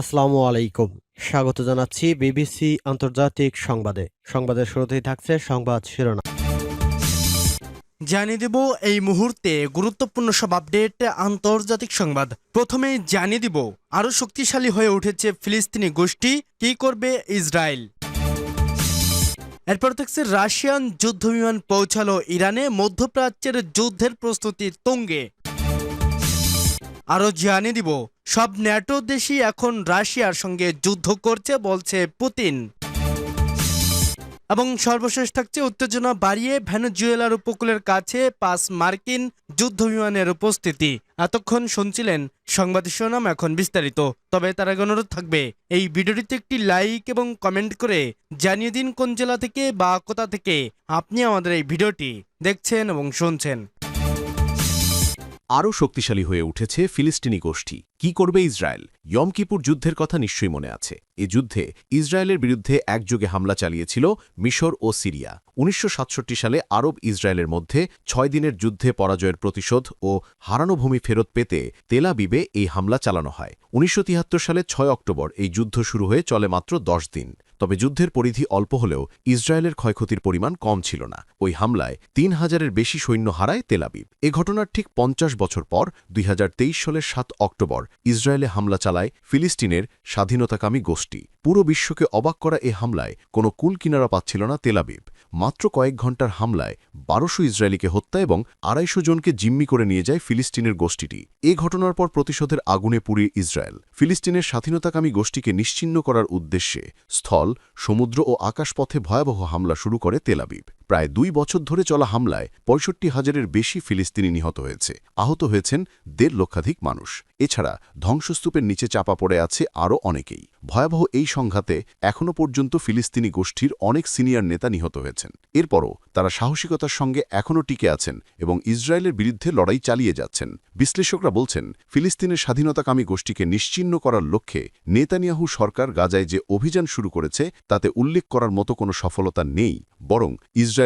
আসসালামু আলাইকুম। স্বাগত জানাচ্ছি বিবিসি আন্তর্জাতিক সংবাদে। সংবাদের শুরুতেই থাকছে সংবাদ শিরোনাম। জানিয়ে দেব এই মুহূর্তে গুরুত্বপূর্ণ সব আপডেট, আন্তর্জাতিক সংবাদ। প্রথমে জানিয়ে দিব, আরও শক্তিশালী হয়ে উঠেছে ফিলিস্তিনি গোষ্ঠী, কি করবে ইসরায়েল? এরপর থাকছে রাশিয়ান যুদ্ধবিমান পৌঁছালো ইরানে, মধ্যপ্রাচ্যের যুদ্ধের প্রস্তুতি তুঙ্গে। আরও জানিয়ে দিব। সব ন্যাটো দেশই এখন রাশিয়ার সঙ্গে যুদ্ধ করছে বলছে পুতিন। এবং সর্বশেষ থাকছে উত্তেজনা বাড়িয়ে ভেনেজুয়েলার উপকূলের কাছে পাঁচ মার্কিন যুদ্ধ বিমানের উপস্থিতি। এতক্ষণ শুনছিলেন সংবাদ শিরোনাম এখন বিস্তারিত। তবে তার আগে অনুরোধ থাকবে, এই ভিডিওটিতে একটি লাইক এবং কমেন্ট করে জানিয়ে দিন কোন জেলা থেকে বা কোথা থেকে আপনি আমাদের এই ভিডিওটি দেখছেন এবং শুনছেন। আরও শক্তিশালী হয়ে উঠেছে ফিলিস্তিনি গোষ্ঠী। কি করবে ইসরায়েল? ইয়ম কিপুর যুদ্ধের কথা নিশ্চয়ই মনে আছে। এ যুদ্ধে ইসরায়েলের বিরুদ্ধে একযোগে হামলা চালিয়েছিল মিশর ও সিরিয়া। উনিশশো সাতষট্টি সালে আরব ইসরায়েলের মধ্যে ছয় দিনের যুদ্ধে পরাজয়ের প্রতিশোধ ও হারানো ভূমি ফেরত পেতে তেলাবিবে এই হামলা চালানো হয়। উনিশশো তিয়াত্তর সালে ছয় অক্টোবর এই যুদ্ধ শুরু হয়ে চলে মাত্র দশ দিন। তবে যুদ্ধের পরিধি অল্প হলেও ইসরায়েলের ক্ষয়ক্ষতির পরিমাণ কম ছিল না। ওই হামলায় তিন হাজারের বেশি সৈন্য হারায় তেলাবিব এ ঘটনার ঠিক পঞ্চাশ বছর পর দুই সালের সাত অক্টোবর ইসরায়েলে হামলা চালায় ফিলিস্তিনের স্বাধীনতাকামী গোষ্ঠী। পুরো বিশ্বকে অবাক করা এ হামলায় কোনো কুল কিনারা পাচ্ছিল না তেলাবিব মাত্র কয়েক ঘণ্টার হামলায় বারোশো ইসরায়েলিকে হত্যা এবং আড়াইশো জনকে জিম্মি করে নিয়ে যায় ফিলিস্তিনের গোষ্ঠীটি। এ ঘটনার পর প্রতিশোধের আগুনে পুড়িয়ে ইসরায়েল। ফিলিস্তিনের স্বাধীনতাকামী গোষ্ঠীকে নিশ্চিহ্ন করার উদ্দেশ্যে স্থল সমুদ্র ও আকাশপথে ভয়াবহ হামলা শুরু করে তেলাবিব প্রায় দুই বছর ধরে চলা হামলায় পঁয়ষট্টি হাজারের বেশি ফিলিস্তিনি নিহত হয়েছে। আহত হয়েছেন দেড় লক্ষাধিক মানুষ। এছাড়া ধ্বংসস্তূপের নিচে চাপা পড়ে আছে আরও অনেকেই। ভয়াবহ এই সংঘাতে এখনও পর্যন্ত ফিলিস্তিনি গোষ্ঠীর অনেক সিনিয়র নেতা নিহত হয়েছেন। এরপরও তারা সাহসিকতার সঙ্গে এখনও টিকে আছেন এবং ইসরায়েলের বিরুদ্ধে লড়াই চালিয়ে যাচ্ছেন। বিশ্লেষকরা বলছেন, ফিলিস্তিনের স্বাধীনতাকামী গোষ্ঠীকে নিশ্চিহ্ন করার লক্ষ্যে নেতানিয়াহু সরকার গাজায় যে অভিযান শুরু করেছে, তাতে উল্লেখ করার মতো কোনো সফলতা নেই, বরং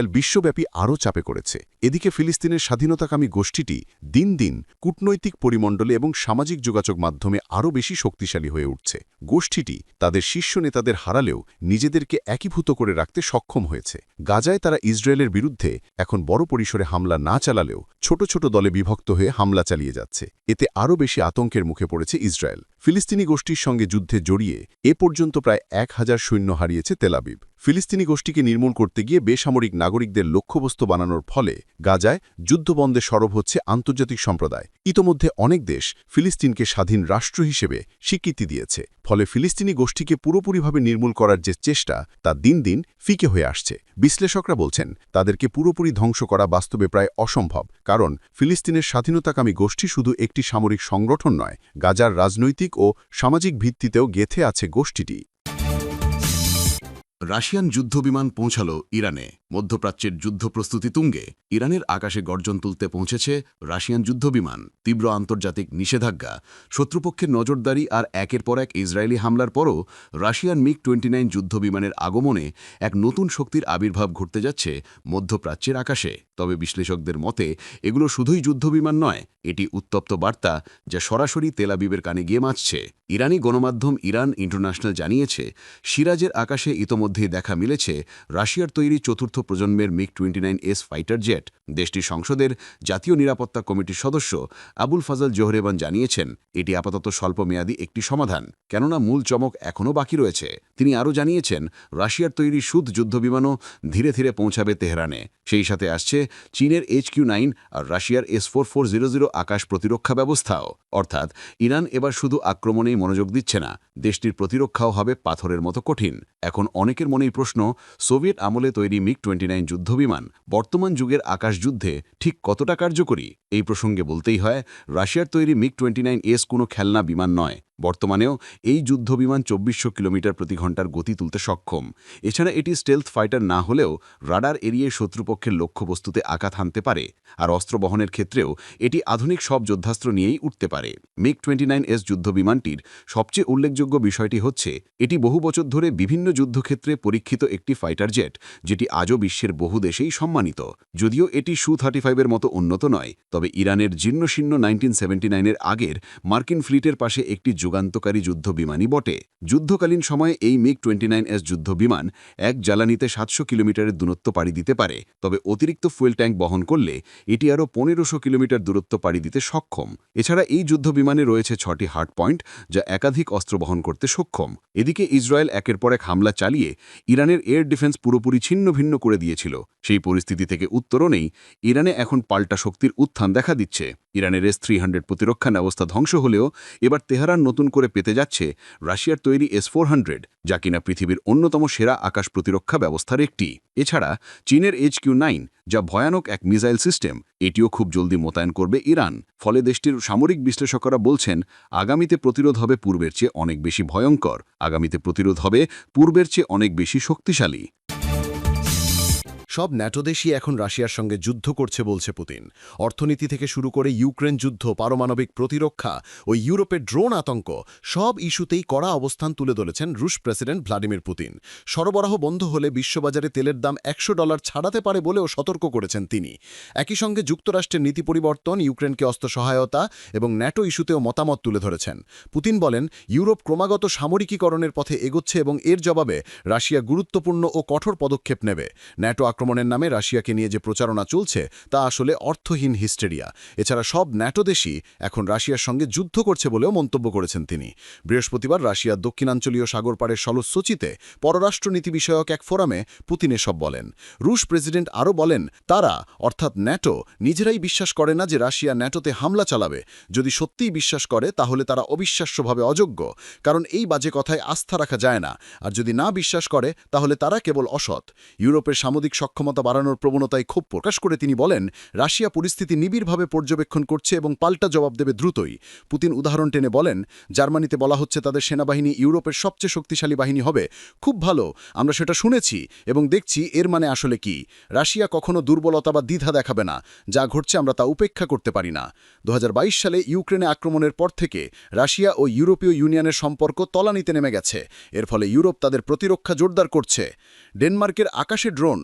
বিশ্বব্যাপী আরও চাপে করেছে এদিকে ফিলিস্তিনের স্বাধীনতাকামী গোষ্ঠীটি দিন দিন কূটনৈতিক পরিমণ্ডলে এবং সামাজিক যোগাযোগ মাধ্যমে আরও বেশি শক্তিশালী হয়ে উঠছে। গোষ্ঠীটি তাদের শীর্ষ নেতাদের হারালেও নিজেদেরকে একীভূত করে রাখতে সক্ষম হয়েছে। গাজায় তারা ইসরায়েলের বিরুদ্ধে এখন বড় পরিসরে হামলা না চালালেও ছোট ছোট দলে বিভক্ত হয়ে হামলা চালিয়ে যাচ্ছে। এতে আরও বেশি আতঙ্কের মুখে পড়েছে ইসরায়েল। ফিলিস্তিনি গোষ্ঠীর সঙ্গে যুদ্ধে জড়িয়ে এ পর্যন্ত প্রায় এক হাজার সৈন্য হারিয়েছে তেলাবিব ফিলিস্তিনি গোষ্ঠীকে নির্মূল করতে গিয়ে বেসামরিক নাগরিকদের লক্ষ্যবস্তু বানানোর ফলে গাজায় যুদ্ধবন্ধে সরব হচ্ছে আন্তর্জাতিক সম্প্রদায়। ইতোমধ্যে অনেক দেশ ফিলিস্তিনকে স্বাধীন রাষ্ট্র হিসেবে স্বীকৃতি দিয়েছে, ফলে ফিলিস্তিনি গোষ্ঠীকে পুরোপুরিভাবে নির্মূল করার যে চেষ্টা, তা দিন দিন ফিকে হয়ে আসছে। বিশ্লেষকরা বলছেন, তাদেরকে পুরোপুরি ধ্বংস করা বাস্তবে প্রায় অসম্ভব, কারণ ফিলিস্তিনের স্বাধীনতাকামী গোষ্ঠী শুধু একটি সামরিক সংগঠন নয়, গাজার রাজনৈতিক ও সামাজিক ভিত্তিতেও গেথে আছে গোষ্ঠীটি। রাশিয়ান যুদ্ধবিমান পৌঁছাল ইরানে। মধ্যপ্রাচ্যের যুদ্ধ প্রস্তুতি তুঙ্গে ইরানের আকাশে গর্জন তুলতে পৌঁছেছে রাশিয়ান যুদ্ধবিমান, তীব্র আন্তর্জাতিক নিষেধাজ্ঞা, শত্রুপক্ষের নজরদারি আর একের পর এক ইসরায়েলি হামলার পরও রাশিয়ান মিগ টোয়েন্টি নাইন যুদ্ধবিমানের আগমনে এক নতুন শক্তির আবির্ভাব ঘটতে যাচ্ছে মধ্যপ্রাচ্যের আকাশে। তবে বিশ্লেষকদের মতে, এগুলো শুধুই যুদ্ধবিমান নয়, এটি উত্তপ্ত বার্তা যা সরাসরি তেলাবিবের কানে গিয়ে মাছছে। ইরানি গণমাধ্যম ইরান ইন্টারন্যাশনাল জানিয়েছে, সিরাজের আকাশে ইতোমধ্যেই দেখা মিলেছে রাশিয়ার তৈরি চতুর্থ প্রজন্মের MiG twenty nine S fighter jet দেশটির সংসদের জাতীয় নিরাপত্তা কমিটির সদস্য আবুল ফাজল জোহরেবান জানিয়েছেন, এটি আপাতত স্বল্পমেয়াদী একটি সমাধান। কেননা মূল চমক এখনও বাকি রয়েছে। তিনি আরও জানিয়েছেন, রাশিয়ার তৈরি সুদ যুদ্ধবিমানও ধীরে ধীরে পৌঁছাবে তেহরানে। সেই সাথে আসছে চীনের এইচ কিউ নাইন আর রাশিয়ার S four four zero zero আকাশ প্রতিরক্ষা ব্যবস্থাও। অর্থাৎ ইরান এবার শুধু আক্রমণেই মনোযোগ দিচ্ছে না, দেশটির প্রতিরক্ষাও হবে পাথরের মতো কঠিন। এখন অনেকের মনেই প্রশ্ন, সোভিয়েত আমলে তৈরি মিগ টোয়েন্টি যুদ্ধবিমান বর্তমান যুগের আকাশ যুদ্ধে ঠিক কতটা কার্যকরী? এই প্রসঙ্গে বলতেই হয়, রাশিয়ার তৈরি মিগ টোয়েন্টি নাইন এস কোনো খেলনা বিমান নয়। বর্তমানেও এই যুদ্ধবিমান চব্বিশশো কিলোমিটার প্রতি ঘণ্টার গতি তুলতে সক্ষম। এছাড়া এটি স্টেলথ ফাইটার না হলেও রাডার এড়িয়ে শত্রুপক্ষের লক্ষ্যবস্তুতে আঘাত হানতে পারে, আর অস্ত্র বহনের ক্ষেত্রেও এটি আধুনিক সব যোদ্ধাস্ত্র নিয়েই উঠতে পারে। মিগ টোয়েন্টি নাইন এস যুদ্ধবিমানটির সবচেয়ে উল্লেখযোগ্য বিষয়টি হচ্ছে, এটি বহু বছর ধরে বিভিন্ন যুদ্ধক্ষেত্রে পরীক্ষিত একটি ফাইটার জেট যেটি আজও বিশ্বের বহু দেশেই সম্মানিত, যদিও এটি সু থার্টি ফাইভের মতো উন্নত নয়, তবে ইরানের জীর্ণশীর্ণ নাইনটিন সেভেন্টি নাইনের আগের মার্কিন ফ্লিটের পাশে একটি যুগান্তকারী যুদ্ধ বিমানই বটে। যুদ্ধকালীন সময়ে এই মিগ টোয়েন্টি নাইন এস যুদ্ধ বিমান এক জ্বালানিতে সাতশো কিলোমিটারের দূরত্ব পাড়ি দিতে পারে, তবে অতিরিক্ত ফুয়েল ট্যাঙ্ক বহন করলে এটি আরও পনেরোশো কিলোমিটার দূরত্ব পাড়ি দিতে সক্ষম। এছাড়া এই যুদ্ধ বিমানে রয়েছে ছটি হার্ড পয়েন্ট, যা একাধিক অস্ত্র বহন করতে সক্ষম। এদিকে ইসরায়েল একের পর এক হামলা চালিয়ে ইরানের এয়ার ডিফেন্স পুরোপুরি ছিন্ন ভিন্ন করে দিয়েছিল। সেই পরিস্থিতি থেকে উত্তরণেই ইরানে এখন পাল্টা শক্তির উত্থান দেখা দিচ্ছে। ইরানের এস থ্রি হান্ড্রেড প্রতিরক্ষা ব্যবস্থা ধ্বংস হলেও এবার তেহরান নতুন করে পেতে যাচ্ছে রাশিয়ার তৈরি এস ফোর হান্ড্রেড, যা কিনা পৃথিবীর অন্যতম সেরা আকাশ প্রতিরক্ষা ব্যবস্থার একটি। এছাড়া চীনের এইচ কিউ নাইন, যা ভয়ানক এক মিসাইল সিস্টেম, এটিও খুব জলদি মোতায়েন করবে ইরান। ফলে দেশটির সামরিক বিশ্লেষকরা বলছেন, আগামীতে প্রতিরোধ হবে পূর্বের চেয়ে অনেক বেশি ভয়ঙ্কর। আগামীতে প্রতিরোধ হবে পূর্বের চেয়ে অনেক বেশি শক্তিশালী। সব ন্যাটো দেশই এখন রাশিয়ার সঙ্গে যুদ্ধ করছে বলছে পুতিন। অর্থনীতি থেকে শুরু করে ইউক্রেন যুদ্ধ, পারমাণবিক প্রতিরক্ষা ও ইউরোপের ড্রোন আতঙ্ক, সব ইস্যুতেই কড়া অবস্থান তুলে ধরেছেন রুশ প্রেসিডেন্ট ভ্লাদিমির পুতিন। সরবরাহ বন্ধ হলে বিশ্ববাজারে তেলের দাম একশো ডলার ছাড়াতে পারে বলেও সতর্ক করেছেন তিনি। একই সঙ্গে যুক্তরাষ্ট্রের নীতি পরিবর্তন, ইউক্রেনকে অস্ত্র সহায়তা এবং ন্যাটো ইস্যুতেও মতামত তুলে ধরেছেন। পুতিন বলেন, ইউরোপ ক্রমাগত সামরিকীকরণের পথে এগোচ্ছে এবং এর জবাবে রাশিয়া গুরুত্বপূর্ণ ও কঠোর পদক্ষেপ নেবে। ন্যাটো আক্রমণের নামে রাশিয়াকে নিয়ে যে প্রচারণা চলছে, তা আসলে অর্থহীন হিস্টেরিয়া। এছাড়া সব ন্যাটো দেশই এখন রাশিয়ার সঙ্গে যুদ্ধ করছে বলেও মন্তব্য করেছেন তিনি। বৃহস্পতিবার রাশিয়ার দক্ষিণাঞ্চলীয় সাগরপাড়ের সলসোচিতে পররাষ্ট্রনীতি বিষয়ক এক ফোরামে পুতিন এসব বলেন। রুশ প্রেসিডেন্ট আরও বলেন, তারা, অর্থাৎ ন্যাটো, নিজেরাই বিশ্বাস করে না যে রাশিয়া ন্যাটোতে হামলা চালাবে। যদি সত্যিই বিশ্বাস করে, তাহলে তারা অবিশ্বাস্যভাবে অযোগ্য। কারণ এই বাজে কথায় আস্থা রাখা যায় না। আর যদি না বিশ্বাস করে, তাহলে তারা কেবল অসৎ। ইউরোপের সামরিক সক্ষমতা বাড়ানোর প্রবণতায় ক্ষোভ প্রকাশ করে তিনি বলেন, রাশিয়া পরিস্থিতি নিবিড়ভাবে পর্যবেক্ষণ করছে এবং পাল্টা জবাব দেবে দ্রুতই। পুতিন উদাহরণ টেনে বলেন, জার্মানিতে বলা হচ্ছে তাদের সেনাবাহিনী ইউরোপের সবচেয়ে শক্তিশালী বাহিনী হবে। খুব ভালো, আমরা সেটা শুনেছি এবং দেখছি এর মানে আসলে কি। রাশিয়া কখনো দুর্বলতা বা দ্বিধা দেখাবে না, যা ঘটছে আমরা তা উপেক্ষা করতে পারি না। দু হাজার বাইশ সালে ইউক্রেনে আক্রমণের পর থেকে রাশিয়া ও ইউরোপীয় ইউনিয়নের সম্পর্ক তলানিতে নেমে গেছে। এর ফলে ইউরোপ তাদের প্রতিরক্ষা জোরদার করছে। ডেনমার্কের আকাশে ড্রোন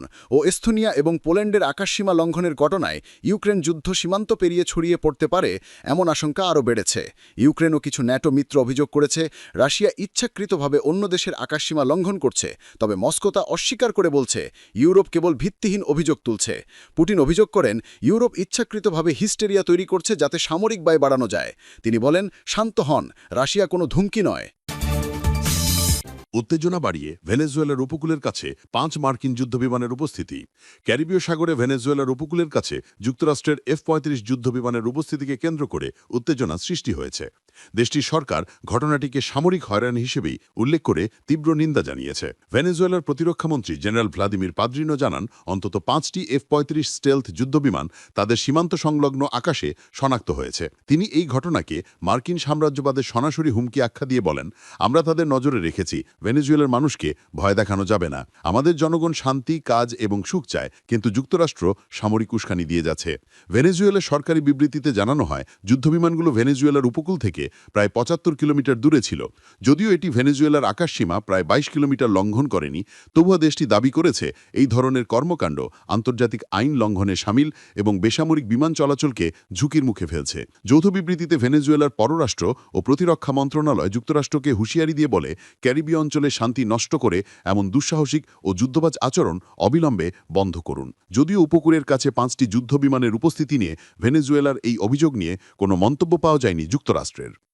এস্থোনিয়া এবং পোল্যান্ডের আকাশসীমা লঙ্ঘনের ঘটনায় ইউক্রেন যুদ্ধ সীমান্ত পেরিয়ে ছড়িয়ে পড়তে পারে এমন আশঙ্কা আরও বেড়েছে। ইউক্রেন ও কিছু ন্যাটো মিত্র অভিযোগ করেছে, রাশিয়া ইচ্ছাকৃতভাবে অন্য দেশের আকাশসীমা লঙ্ঘন করছে, তবে মস্কো তা অস্বীকার করে বলছে, ইউরোপ কেবল ভিত্তিহীন অভিযোগ তুলছে। পুটিন অভিযোগ করেন, ইউরোপ ইচ্ছাকৃতভাবে হিস্টেরিয়া তৈরি করছে যাতে সামরিক ব্যয় বাড়ানো যায়। তিনি বলেন, শান্ত হন, রাশিয়া কোনো ধুমকি নয়। উত্তেজনা বাড়িয়ে ভেনেজুয়েলার উপকূলের কাছে পাঁচ মার্কিন যুদ্ধবিমানের উপস্থিতি। ক্যারিবীয় সাগরে ভেনেজুয়েলার উপকূলের কাছে যুক্তরাষ্ট্রের এফ পঁয়ত্রিশ যুদ্ধবিমানের উপস্থিতিকে কেন্দ্র করে উত্তেজনা সৃষ্টি হয়েছে। দেশটির সরকার ঘটনাটিকে সামরিক হয়রানি হিসেবেই উল্লেখ করে তীব্র নিন্দা জানিয়েছে। ভেনেজুয়েলার প্রতিরক্ষামন্ত্রী জেনারেল ভ্লাদিমির পাদ্রিনো জানান, অন্তত পাঁচটি এফ পঁয়ত্রিশ স্টেলথ যুদ্ধবিমান তাদের সীমান্ত সংলগ্ন আকাশে শনাক্ত হয়েছে। তিনি এই ঘটনাকে মার্কিন সাম্রাজ্যবাদের সরাসরি হুমকি আখ্যা দিয়ে বলেন, আমরা তাদের নজরে রেখেছি ভেনেজুয়েলার মানুষকে ভয় দেখানো যাবে না। আমাদের জনগণ শান্তি, কাজ এবং সুখ চায়, কিন্তু যুক্তরাষ্ট্র সামরিক উস্কানি দিয়ে যাচ্ছে। ভেনেজুয়েলার সরকারি বিবৃতিতে জানানো হয়, যুদ্ধবিমানগুলো ভেনেজুয়েলার উপকূল থেকে প্রায় পঁচাত্তর কিলোমিটার দূরে ছিল। যদিও এটি ভেনেজুয়েলার আকাশসীমা প্রায় বাইশ কিলোমিটার লঙ্ঘন করেনি, তবুও দেশটি দাবি করেছে, এই ধরনের কর্মকাণ্ড আন্তর্জাতিক আইন লঙ্ঘনে সামিল এবং বেসামরিক বিমান চলাচলকে ঝুঁকির মুখে ফেলছে। যৌথ বিবৃতিতে ভেনেজুয়েলার পররাষ্ট্র ও প্রতিরক্ষা মন্ত্রণালয় যুক্তরাষ্ট্রকে হুঁশিয়ারি দিয়ে বলে, ক্যারিবীয় অঞ্চলে শান্তি নষ্ট করে এমন দুঃসাহসিক ও যুদ্ধবাজ আচরণ অবিলম্বে বন্ধ করুন। যদিও উপকূলের কাছে পাঁচটি যুদ্ধবিমানের উপস্থিতি নিয়ে ভেনেজুয়েলার এই অভিযোগ নিয়ে কোনো মন্তব্য পাওয়া যায়নি যুক্তরাষ্ট্রের।